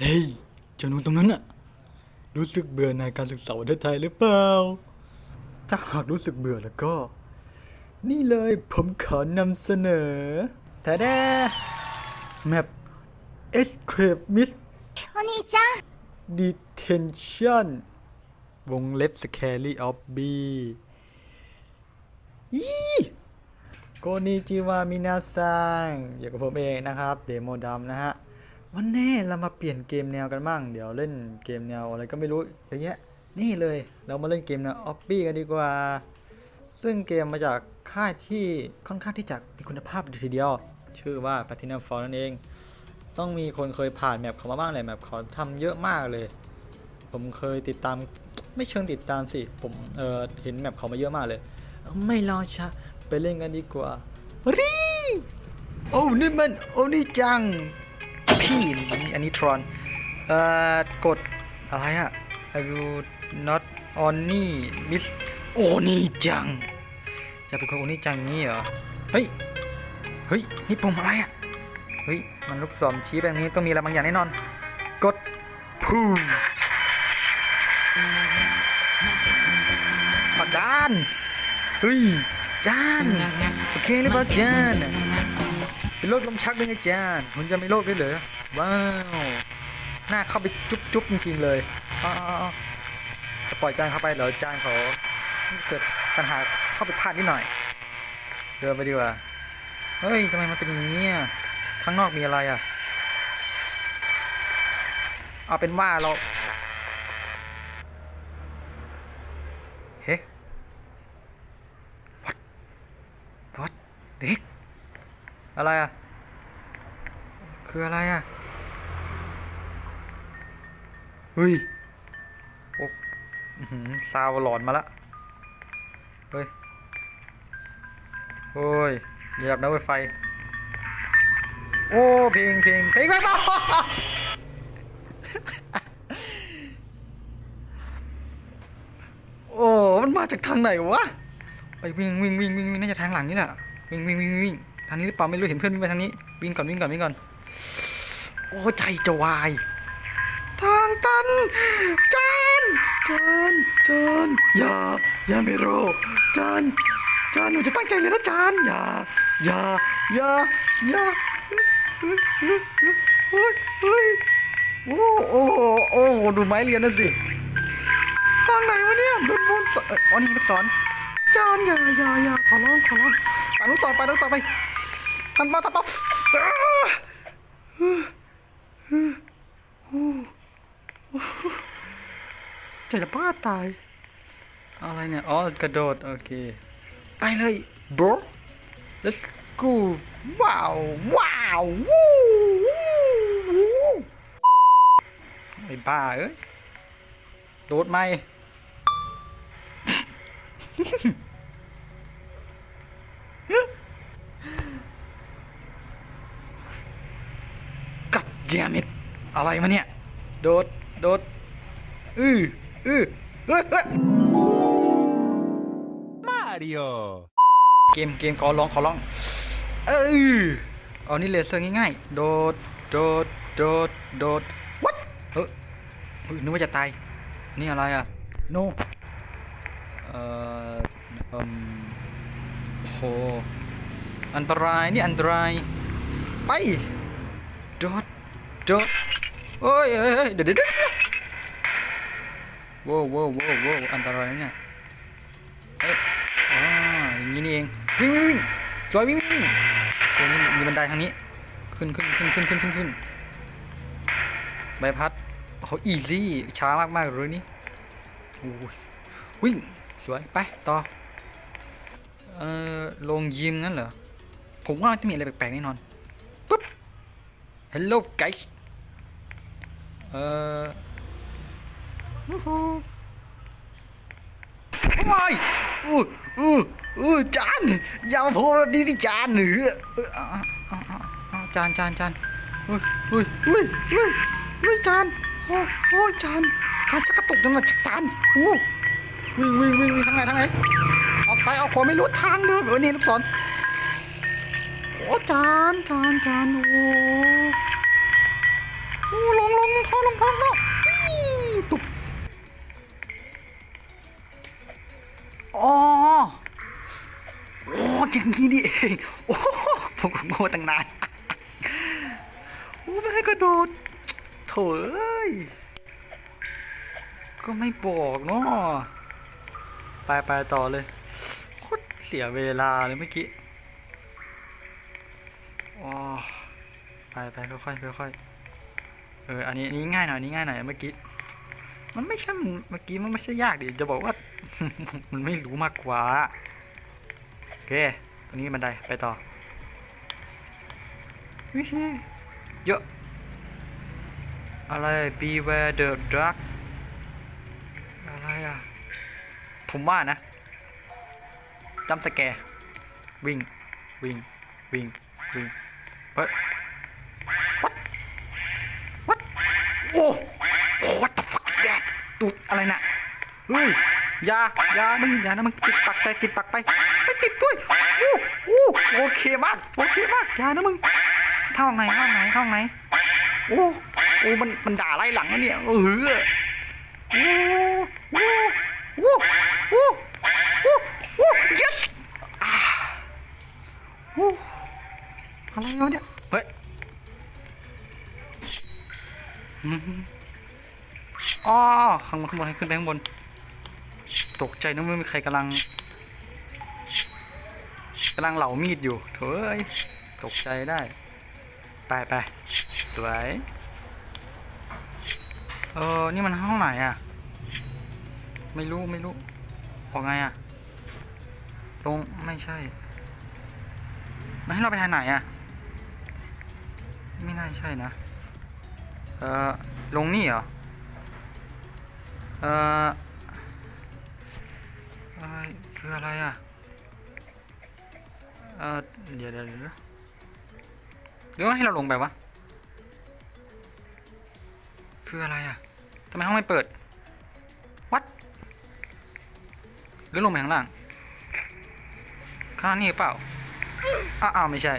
เฮ้ยเจ้าหนูตรงนั้นน่ะ รู้สึกเบื่อในการศึกษาประเทศไทยหรือเปล่า ถ้าหากรู้สึกเบื่อแล้วก็ นี่เลยผมขอนำเสนอแต่แด้แมป Escape Miss お兄ちゃん Detention วงเล็บ Scary of B ยี่โกนิจิวามินาซังอยู่กับผมเองนะครับ เดโมดำนะฮะ วันนี้เรามาเปลี่ยนเกมแนวกันบ้าง เดี๋ยวเล่นเกมแนวอะไรก็ไม่รู้เยอะแยะนี่เลยเรามาเล่นเกมแนวออฟบี้กันดีกว่า ซึ่งเกมมาจากค่ายที่ค่อนข้างที่จะมีคุณภาพดีทีเดียว ชื่อว่า Platinum Fall นั่นเอง ต้องมีคนเคยผ่านแมปเขามาบ้างแหละแมปเขาทำเยอะมากเลย ผมเคยติดตามไม่เชิงติดตามสิ ผมเออเห็นแมปเขามาเยอะมากเลย ไม่รอช้าไปเล่นกันดีกว่ารีโอ้นี่มันโอ้นี่จัง พี่อันนี้ทรอนเอ่อกดอะไรอะ I will not only miss โอ้นี่จังจะเป็นคนโอ้นี่จังงี้เหรอ เฮ้ย เฮ้ย นี่ปุ่มอะไรอะเฮ้ย มันลูกศรชี้แบบนี้ต้องมีอะไรบางอย่างแน่นอน กดพูอาจารย์เฮ้ยจานโอเคหรือเปล่าจาน เป็นโรคลมชักด้วยไงจานคุณจะไม่โรคด้วยเหรอว้าวหน้าเข้าไปจุ๊บจุ๊บจริงๆเลยอ๋อจะปล่อยจานเข้าไปเหรอจานเขาเกิดปัญหาเข้าไปพลาดนิดหน่อยเดินไปดีกว่าเฮ้ยทำไมมันเป็นอย่างนี้อะข้างนอกมีอะไรอะเอาเป็นว่าเราเฮ้ what what เด็ก อะไรอะ คืออะไรอะเฮ้ยโอ้อื้อหือซาวหลอนมาละเฮ้ยโอ้ยเหยียบนะเว้ยไฟ โอ้เพลงเพลงเพลงไปบ้าโอ้มันมาจากทางไหนวะไปวิ่งวิ่งวิ่งวิ่งพิงน่าจะทางหลังนี่แหละวิ่งวิ่งวิ่งวิ่งางนี้หรือเปล่าไม่รู้เห็นเพื่อนวิ่งไปทางนี้ วิ่งก่อนวิ่งก่อนวิ่งก่อน โอ้ใจจะวาย ทางตันจานจานจานอย่าอย่าไม่รอจานจานหนูจะตั้งใจเลยนะจานอย่าอย่าอย่าอย่าเฮ้ยเฮ้ยโอ้โอ้โอ้ดูไม้เรียนนั่นสิทางไหนวะเนี่ยเป็นบนเอ้ยอ๋อนี่ลูกศรจานอย่าอย่าอย่าขอร้องขอร้องตามลูกศรไปลูกศรไป ทันมาทันมาอ้าจะจะบ้าตาย อะไรเนี่ย อ๋อ กระโดด โอเค ไปเลย bro let's go ว้าว ว้าววู้ไอ้บ้าเอ้ย โดดไหม กัดแจมิดอะไรมาเนี่ย โดด โดด อืออือเฮ้ยเฮ้ย Mario. เกม เกมขอร้อง ขอร้อง เออเอานี่เลเซอร์ง่ายๆ โดด โดด โดด โดด วัดเฮ้ยเฮ้ยนึกว่าจะตาย นี่อะไรอะ โน เอ่ออืมโอ้โห อันตราย นี่อันตราย ไปโดด โดดเฮ้ยเฮ้ยเฮ้ยเดี๋ยวเดี๋ยวเดี๋ยวโว้วโว้วโว้โว้อันตรายนะเนี่ยเฮ้ยอ่าอย่างนี้นี่เองวิ่งวิ่งวิ่งจอยวิ่งวิ่งวิ่งนี่มีบันไดทางนี้ ขึ้นขึ้นขึ้นขึ้นขึ้นขึ้นขึ้นใบพัดโอ้อีซี่ช้ามากมากๆเลยนี่โอ้ยวิ่งสวยไปต่อเอ่อลงยิมงั้นเหรอผมว่าจะมีอะไรแปลกๆแน่นอนปุ๊บ Hello guys เออวายอู้อู้อู้จานอย่ามาพูดแบบนี้ที่จานหรือจานจานจานอุ้ยอุ้ยอุ้ยอุ้ยอุ้ยจานโอ้โอ้จานจานชักระตุกจังเลยจานโอ้วิ่งวิ่งวิ่งวิ่งทางไหนทางไหนออกซ้ายออกขวาไม่รู้ทางเดินเออนี่ลูกศรโอ้จานจานจานโอ้ โอ้ลงลงท้อลงท่อลงตุบอ๋อโอ้อย่างนี้นี่เองโอ้ผมโง่ตั้งนานโอ้ไม่ให้กระโดดโถเอ้ยก็ไม่บอกเนาะไปไปต่อเลยคตรเสียเวลาเลยเมื่อกี้อ๋อไปไปค่อยๆค่อยๆ อออันนี้นี้ง่ายหน่อยนี้ง่ายหน่อยเมื่อกี้มันไม่ใช่เมื่อกี้มันไม่ใช่ยากดิจะบอกว่า มันไม่รู้มากกว่าโอเคตรงนี้บันไดไปต่อวิธีเยอะอะไร beware the dark อะไรอะ ผมว่านะจำสแกร์วิ่ง วิ่ง วิ่ง วิ่งเฮ้ย what what โอ้ what the fuck is that ตูดอะไรน่ะเฮ้ยยายามึงยานะมึงติดปักไปติดปักไปไม่ติดด้วยโอ้โอ้โอเคมากโอเคมากยานะมึงเข้าไหนเข้าไหนเข้าไหนโอ้โอ้มันมันด่าไล่หลังนะเนี่ยเออโอ้โอ้โอ้โอ้โอ้โอ้ yes อ่าโอ้อะไรวะเนี่ยเฮ้ย อ๋อข้างบนข้างบนให้ขึ้นไปข้างบน ตกใจนึกว่ามีใครกำลังกำลังเหล่ามีดอยู่เถอยตกใจได้ ไปไปสวย เออ นี่มันห้องไหนอะ ไม่รู้ไม่รู้ออกไงอะ ตรงไม่ใช่มันให้เราไปทางไหนอะ ไม่น่าใช่นะ เออลงนี่เหรอ เอออคืออะไรอะ เออเดี๋ยวเดี๋ยวเดี๋ยวหรือว่าให้เราลงไปวะ คืออะไรอะทำไมห้องไม่เปิด วัด หรือลงไปข้างล่าง ข้างนี่เปล่า อ้าวไม่ใช่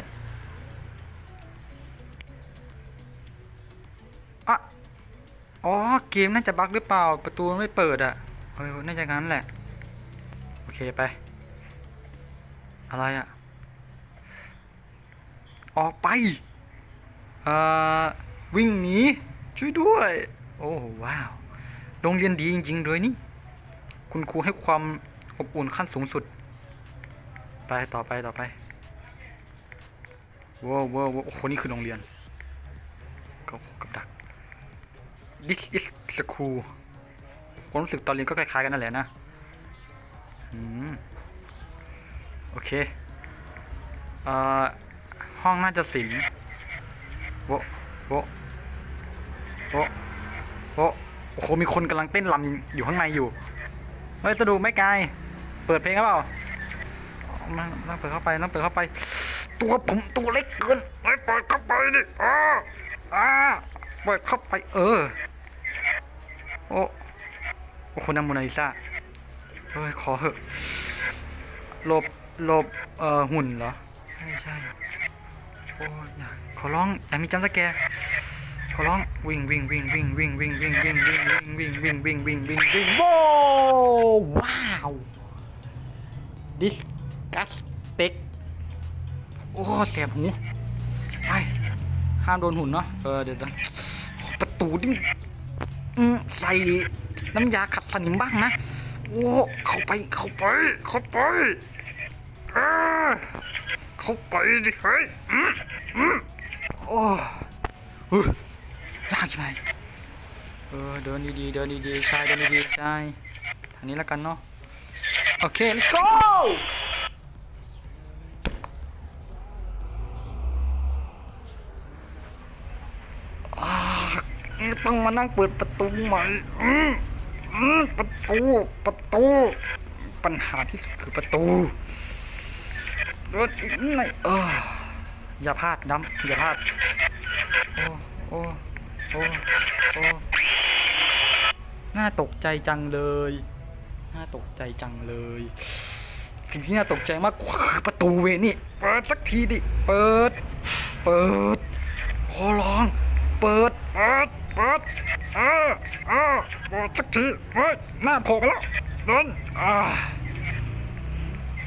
อ๋อเกมน่าจะบั๊กหรือเปล่าประตูไม่เปิดอะเออน่าจะงั้นแหละ โอเคไป อะไรอะ ออกไปเอ่อวิ่งหนีช่วยด้วย โอ้ว้าวโรงเรียนดีจริงๆด้วยนี่ คุณครูให้ความอบอุ่นขั้นสูงสุด ไปต่อไปต่อไปว้าวว้าวโอ้โหนี่คือโรงเรียนกับกับดัก this is school ความรู้สึกตอนเรียนก็คล้ายๆกันนั่นแหละนะอืมโอเคเอ่อห้องน่าจะสิงโวโวโวโวโอ้โหมีคนกำลังเต้นรำอยู่ข้างในอยู่เฮ้ยสะดุไม่ไกลเปิดเพลงหรือเปล่าต้องเปิดเข้าไปต้องเปิดเข้าไป ตัวผมตัวเล็กเกินเฮ้ยเปิดเข้าไปดิอ่าอ่าเปิดเข้าไปเออ โอ้โอ้คนนั้นโมนาลิซาเฮ้ยขอเหอะหลบหลบเอ่อหุ่นเหรอไม่ใช่โอ้ยขอร้องอย่ามีจัมสแกร์ขอร้องวิ่งวิ่งวิ่งวิ่งวิ่งวิ่งวิ่งวิ่งวิ่งวิ่งวิ่งวิ่งวิ่งวิ่งวิ่งวิ่งโว้ว้าว disgusting โอ้แสบหูไปห้ามโดนหุ่นเนาะเออเดี๋ยวนะประตูนี่อืม ใส่น้ำยาขัดสนิมบ้างนะ โอ้เข้าไปเข้าไปเข้าไปเข้าไปดิเฮ้ยอืมอืมโอ้เฮ้ยยากใช่ไหมเออเดินดีๆเดินดีๆชายเดินดีๆชายทางนี้แล้วกันเนาะโอเค let's go ต้องมานั่งเปิดประตูใหม่ประตูประตู ปัญหาที่สุดคือประตูรถอีกหน่อยเอออย่าพลาดน้ำอย่าพลาดโอ้โอ้โอ้โอ้น่าตกใจจังเลย น่าตกใจจังเลยสิ่งที่น่าตกใจมากกว่าคือประตูเวนี่เปิดสักทีดิ เปิด เปิด ขอร้อง เปิด เปิด ปิดเออเออเปิดสักทีเฮ้ยหน้าโผล่มาแล้วเดินอ่า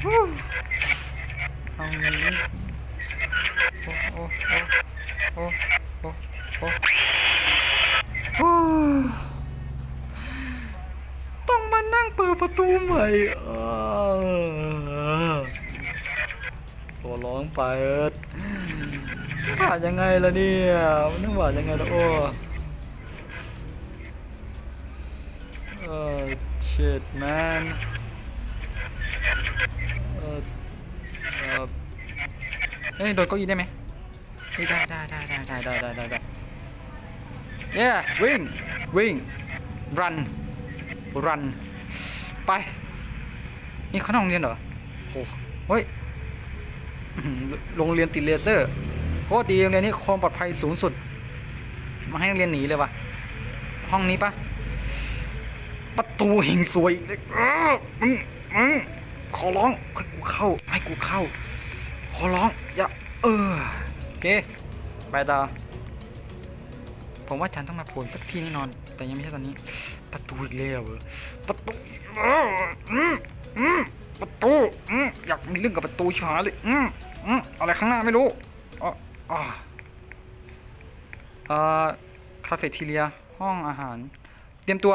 ฮู้เอางี้โอ้โอ้โอ้โอ้โอ้โอ้โอต้องมานั่งเปิดประตูใหม่เออขอร้องไปเอิร์ธผ่านยังไงล่ะเนี่ยมันต้องผ่านยังไงล่ะโอ้ เออ shit man เออเออเอ้ยโดนเก้าอี้ได้ไหมได้ได้ได้ได้ได้ได้ได้ได้ได้ yeah วิ่งวิ่ง run run ไป นี่เขานอกโรงเรียนเหรอโอ้เฮ้ยโรงเรียนติดเลเซอร์โคตรดีโรงเรียนนี้ความปลอดภัยสูงสุด มาให้นักเรียนหนีเลยวะห้องนี้ปะ ประตูหิงสวยอีกเลยเออมึงมึงขอร้องให้กูเข้า ให้กูเข้า ขอร้องอย่าเออโอเคไปต่อผมว่าอาจารย์ต้องมาโผล่สักที่แน่นอน แต่ยังไม่ใช่ตอนนี้ ประตูอีกแล้วเหรอประตูเอออืมอืมประตูอืมอยากมีเรื่องกับประตูชิบหายเลยอืมอืมอะไรข้างหน้าไม่รู้อ๋ออ๋อเอ่อคาเฟ่ทีเรียห้องอาหาร เตรียมตัว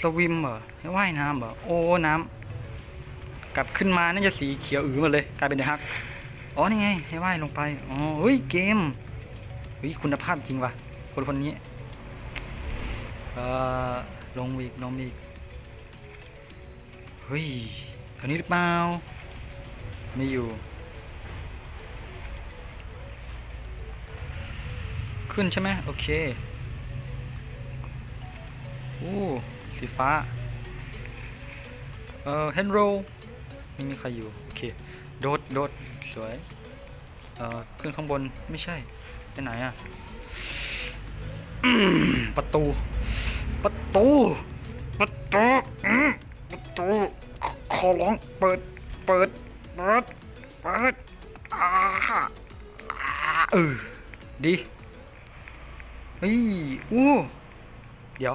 สวิมเหรอให้ว่ายน้ำเหรอโอ้น้ำกลับขึ้นมาน่าจะสีเขียวอือมาเลยกลายเป็นเดฮักอ๋อนี่ไงให้ว่ายลงไปอ๋อเฮ้ยเกมเฮ้ยคุณภาพจริงว่ะคนคนนี้เอ่อลงอีกลงอีกเฮ้ยคนนี้หรือเปล่าไม่อยู่ ขึ้นใช่ไหมโอเค โอ้ สีฟ้า เอ่อเฮนโรไม่มีใครอยู่ โอเค โดดโดดสวย เอ่อ ขึ้นข้างบน ไม่ใช่ไปไหนอะประตู ประตู ประตูประตู ขอร้อง เปิด เปิด เปิด เปิดอ่าอ่าเออ ดีเฮ้ยอู้เดี๋ยว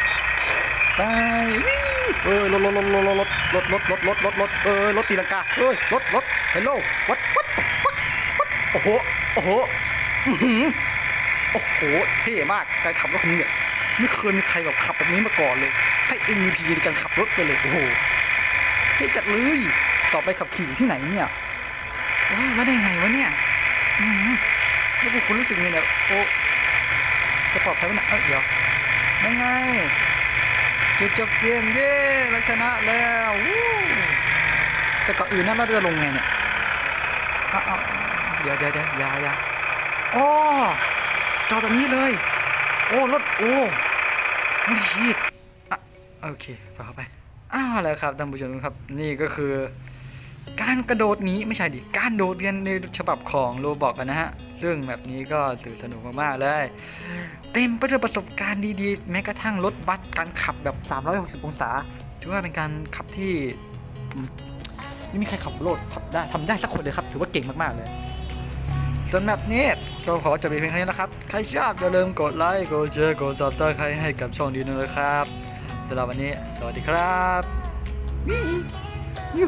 บายวิ่งเอ้ยรถรถรถรถรถรถรถรถรถรถรถเอ้ยรถตีลังกาเอ้ยรถรถเฮลโลวัดวัดวัดวัดโอ้โหโอ้โหอื้อหือโอ้โหเท่มากการขับรถของเนี่ยไม่เคยมีใครแบบขับแบบนี้มาก่อนเลยให้ MVP ในการขับรถไปเลยโอ้โหเท่จัดเลยสอไปขับขี่ที่ไหนเนี่ยโอ้ยมาได้ไงวะเนี่ยอื้อหือแล้วพวกคุณรู้สึกไงเนี่ยโอ้จะปลอดภัยไหมนี่ยเอ้ยเดี๋ยวยังไง จุดจบเกมเย้เราชนะแล้วแต่ก่อนอื่นนั่นเราจะลงไงเนี่ยอ้าวอ้าวเดี๋ยวเดี๋ยวเดี๋ยวยาอยาอ๋อจอแบบนี้เลย โอ้รถโอ้ไม่ชีดอะโอเคไปเข้าไปอ้าวแล้วครับท่านผู้ชมครับนี่ก็คือ การกระโดดนี้ไม่ใช่ดิการโดดเรียนในฉบับของโรบอกกันนะฮะ ซึ่งแบบนี้ก็สื่อสนุกมากๆเลย เต็มไปด้วยประสบการณ์ดีๆ แม้กระทั่งรถบัสการขับแบบ 360 องศา ถือว่าเป็นการขับที่ไม่มีใครขับรถทำได้ทำได้สักคนเลยครับ ถือว่าเก่งมากๆเลยสำหรับนี้ก็ขอจบเพียงเท่นี้นะครับ ใครชอบอย่าลืมกดไลค์กดแชร์กดซับสไครต์ให้กับช่องดีด้วยนะครับสำหรับวันนี้ สวัสดีครับยู